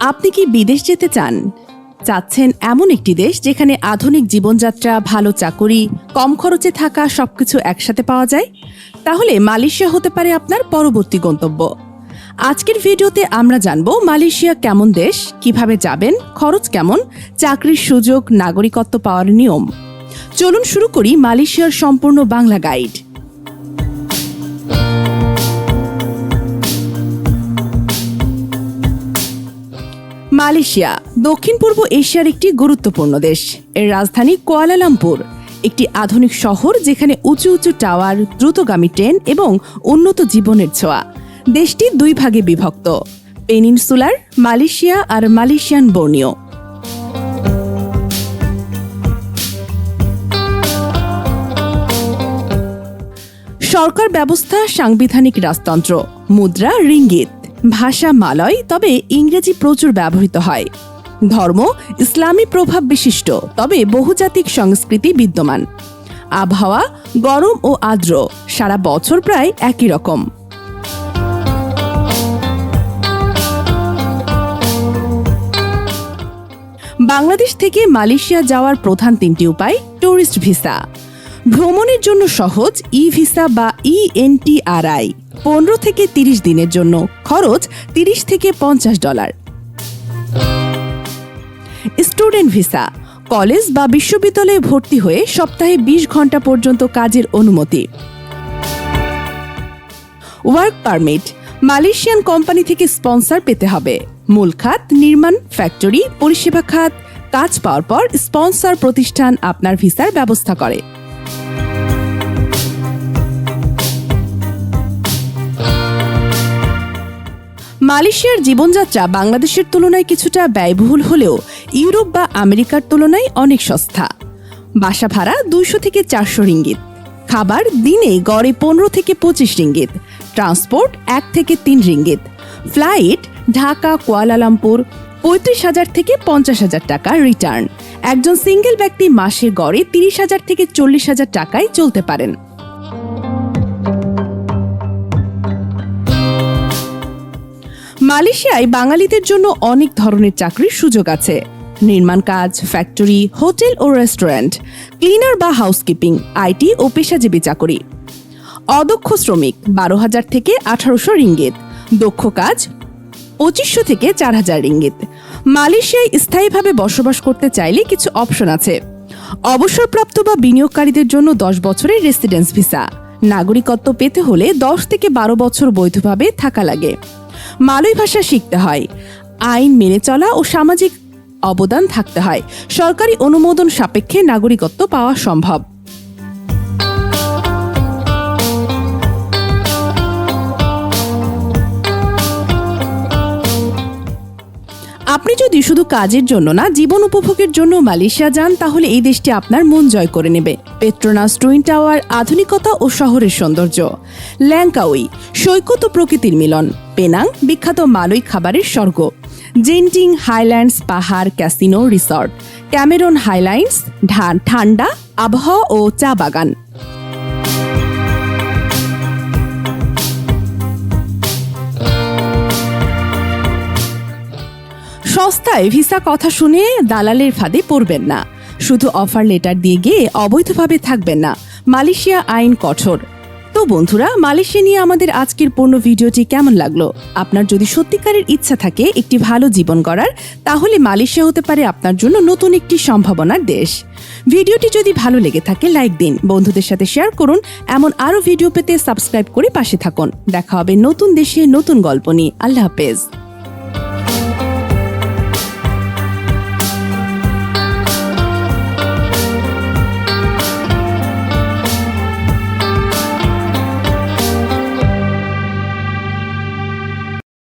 আপনি কি বিদেশ যেতে চান? চাচ্ছেন এমন একটি দেশ যেখানে আধুনিক জীবনযাত্রা, ভালো চাকুরি, কম খরচে থাকা সবকিছু একসাথে পাওয়া যায়? তাহলে মালয়েশিয়া হতে পারে আপনার পরবর্তী গন্তব্য। আজকের ভিডিওতে আমরা জানব মালয়েশিয়া কেমন দেশ, কীভাবে যাবেন, খরচ কেমন, চাকরির সুযোগ, নাগরিকত্ব পাওয়ার নিয়ম। চলুন শুরু করি মালয়েশিয়ার সম্পূর্ণ বাংলা গাইড। মালয়েশিয়া, দক্ষিণ পূর্ব এশিয়ার একটি গুরুত্বপূর্ণ দেশ। এর রাজধানী কুয়ালালামপুর, একটি আধুনিক শহর যেখানে উঁচু উঁচু টাওয়ার, দ্রুতগামী ট্রেন এবং উন্নত জীবনের ছোঁয়া। দেশটি দুই ভাগে বিভক্ত, পেনিনসুলার, মালয়েশিয়া আর মালয়েশিয়ান বর্ণীয়। সরকার ব্যবস্থা সাংবিধানিক রাজতন্ত্র, মুদ্রা, রিঙ্গিত। ভাষা মালয় তবে ইংরেজি প্রচুর ব্যবহৃত হয়। ধর্ম, ইসলামী প্রভাব বিশিষ্ট, তবে বহুজাতিক সংস্কৃতি বিদ্যমান। আবহাওয়া, গরম ও আর্দ্র, সারা বছর প্রায় একই রকম। বাংলাদেশ থেকে মালয়েশিয়া যাওয়ার প্রধান তিনটি উপায় ট্যুরিস্ট ভিসা ভ্রমণের জন্য সহজ ই ভিসা বা ইএনটিআরআই পনেরো থেকে তিরিশ দিনের জন্য খরচ তিরিশ থেকে পঞ্চাশ ডলার। স্টুডেন্ট ভিসা, কলেজ বা বিশ্ববিদ্যালয়ে ভর্তি হয়ে সপ্তাহে বিশ ঘণ্টা পর্যন্ত কাজের অনুমতি। ওয়ার্ক পারমিট, মালয়েশিয়ান কোম্পানি থেকে স্পন্সর পেতে হবে। মূল খাত, নির্মাণ, ফ্যাক্টরি, পরিষেবা খাত, কাজ পাওয়ার পর স্পন্সর প্রতিষ্ঠান আপনার ভিসার ব্যবস্থা করে। মালয়েশিয়ার জীবনযাত্রা বাংলাদেশের তুলনায় কিছুটা ব্যয়বহুল হলেও ইউরোপ বা আমেরিকার তুলনায় অনেক সস্তা। বাসা ভাড়া দুইশো থেকে চারশো রিঙ্গিত। খাবার দিনে গড়ে পনেরো থেকে পঁচিশ রিঙ্গিত। ট্রান্সপোর্ট এক থেকে তিন রিঙ্গিত। ফ্লাইট ঢাকা, কুয়ালালামপুর পঁয়ত্রিশ হাজার থেকে পঞ্চাশ হাজার টাকা রিটার্ন। একজন সিঙ্গেল ব্যক্তি মাসে গড়ে তিরিশ হাজার থেকে চল্লিশ হাজার টাকায় চলতে পারেন। মালয়েশিয়ায় বাঙালিদের জন্য অনেক ধরনের চাকরির সুযোগ আছে। নির্মাণ কাজ, ফ্যাক্টরি, হোটেল ও রেস্টুরেন্ট, ক্লিনার বা হাউসকিপিং, আইটি ও পেশাজীবী চাকরি। অদক্ষ শ্রমিক, বারো হাজার থেকে আঠারোশো রিঙ্গিত। দক্ষ কাজ, পঁচিশশো থেকে চার হাজার রিঙ্গিত। মালয়েশিয়ায় স্থায়ীভাবে বসবাস করতে চাইলে কিছু অপশন আছে। অবসরপ্রাপ্ত বা বিনিয়োগকারীদের জন্য দশ বছরের রেসিডেন্স ভিসা। নাগরিকত্ব পেতে হলে দশ থেকে বারো বছর বৈধভাবে থাকা লাগে। মালয় ভাষা শিখতে হয়। আইন মেনে চলা ও সামাজিক অবদান থাকতে হয়। সরকারি অনুমোদন সাপেক্ষে নাগরিকত্ব পাওয়া সম্ভব। শুধু কাজের জন্য না, জীবন উপভোগের জন্য মালয়েশিয়া যান, তাহলে এই দেশটি আপনার মন জয় করে নেবে। পেট্রোনাস টুইন টাওয়ার, আধুনিকতা ও শহরের সৌন্দর্য। ল্যাংকাউই, সৈকত ও প্রকৃতির মিলন। পেনাং, বিখ্যাত মালয় খাবারের স্বর্গ। জেন্টিং হাইল্যান্ডস পাহাড় ক্যাসিনো রিসর্ট। ক্যামেরন হাইল্যান্ডস ঠান্ডা, আবহাওয়া ও চা বাগান। সস্তায় ভিসা কথা শুনে দালালের ফাঁদে পড়বেন না। শুধু অফার লেটার দিয়ে গিয়ে অবৈধভাবে থাকবেন না। মালয়েশিয়া আইন কঠোর। তো বন্ধুরা, মালয়েশিয়া নিয়ে আমাদের আজকের পূর্ণ ভিডিওটি কেমন লাগল? আপনার যদি সত্যিকারের ইচ্ছা থাকে একটি ভালো জীবন গড়ার, তাহলে মালয়েশিয়া হতে পারে আপনার জন্য নতুন একটি সম্ভাবনার দেশ। ভিডিওটি যদি ভালো লেগে থাকে লাইক দিন। বন্ধুদের সাথে শেয়ার করুন। এমন আরও ভিডিও পেতে সাবস্ক্রাইব করে পাশে থাকুন। দেখা হবে নতুন দেশে নতুন গল্প নিয়ে। আল্লাহ হাফেজ।